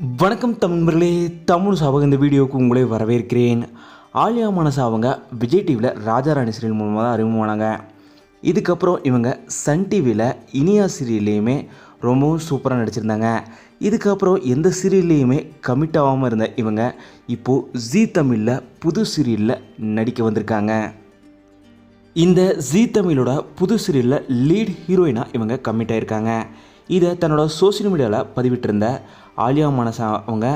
வணக்கம் தமிழர்களே தமிழ் சாவக இந்த வீடியோவுக்கு உங்களை வரவேற்கிறேன். ஆலியா மனசா அவங்க விஜய் டிவியில் ராஜாராணி சீரியல் மூலமாக தான் அறிமுகமானாங்க. இதுக்கப்புறம் இவங்க சன் டிவியில் இனியா சீரியல்லையுமே ரொம்பவும் சூப்பராக நடிச்சிருந்தாங்க. இதுக்கப்புறம் எந்த சீரியல்லையுமே கமிட் ஆகாமல் இருந்த இவங்க இப்போது ஜீ தமிழில் புது சீரியலில் நடிக்க வந்திருக்காங்க. இந்த ஜீ தமிழோட புது சீரியலில் லீட் ஹீரோயினாக இவங்க கமிட் ஆகியிருக்காங்க இதை தன்னோட சோஷியல் மீடியாவில் பதிவிட்டிருந்த ஆலியா மனசா அவங்க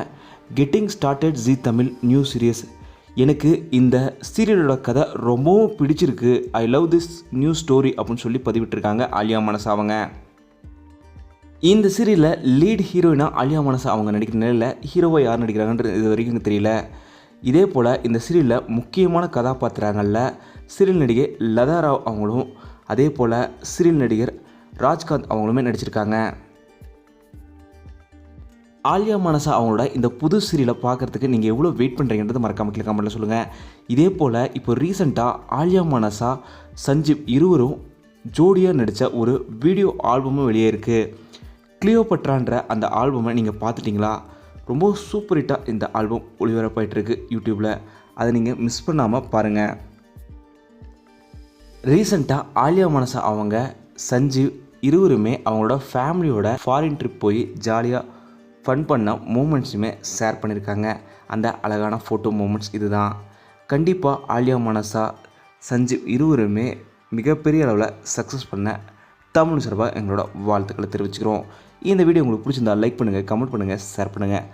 getting started Zee Tamil new series எனக்கு இந்த சீரியலோட கதை ரொம்பவும் பிடிச்சிருக்கு. I love this new story அப்படின்னு சொல்லி பதிவிட்டிருக்காங்க ஆலியா மனசா அவங்க. இந்த சீரியலில் லீட் ஹீரோயினாக ஆலியா மனசா அவங்க நடிக்கிற நிலையில் ஹீரோவை யார் நடிக்கிறாங்கன்றது இது வரைக்கும் எனக்கு தெரியல. இதே போல் இந்த சீரியலில் முக்கியமான கதாபாத்திரங்களில் சீரியல் நடிகை லதா ராவ் அவங்களும் அதே போல் சீரியல் நடிகர் ராஜ்காந்த் அவங்களுமே நடிச்சிருக்காங்க. ஆலியா மனசா அவங்களோட இந்த புது சீரியலை பார்க்குறதுக்கு நீங்கள் எவ்வளோ வெயிட் பண்ணுறீங்கன்றது மறக்காம கீழே கமெண்ட்டில் சொல்லுங்கள் இதே போல் இப்போ ரீசெண்டாக ஆலியா மனசா சஞ்சீவ் இருவரும் ஜோடியாக நடித்த ஒரு வீடியோ ஆல்பமும் வெளியே இருக்குது கிளியோபட்ரான்ற அந்த ஆல்பமை நீங்கள் பார்த்துட்டிங்களா? ரொம்ப சூப்பர் ஹிட்டாக இந்த ஆல்பம் ஒளிபரப்பாயிட்டிருக்கு யூடியூப்பில் அதை நீங்கள் மிஸ் பண்ணாமல் பாருங்கள் ரீசெண்டாக ஆலியா மனசா அவங்க சஞ்சீவ் இருவருமே அவங்களோட ஃபேமிலியோட ஃபாரின் ட்ரிப் போய் ஜாலியாக ஃபன் பண்ண மூமெண்ட்ஸுமே ஷேர் பண்ணியிருக்காங்க அந்த அழகான ஃபோட்டோ மூமெண்ட்ஸ் இதுதான். கண்டிப்பாக ஆலியா மனசா சஞ்சீவ் இருவருமே மிகப்பெரிய அளவில் சக்ஸஸ் பண்ண தமிழ் சார்பாக எங்களோட வாழ்த்துக்களை தெரிவிச்சுக்கிறோம். இந்த வீடியோ உங்களுக்கு பிடிச்சிருந்தா லைக் பண்ணுங்கள் கமெண்ட் பண்ணுங்கள் ஷேர் பண்ணுங்கள்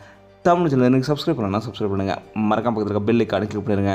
தமிழ் சேனல் எனக்கு சப்ஸ்கிரைப் பண்ணலாம் சப்ஸ்கிரைப் பண்ணுங்கள் மறக்காம பக்கத்தில் இருக்க பெல் அனுப்பி கிளிக் பண்ணிடுங்க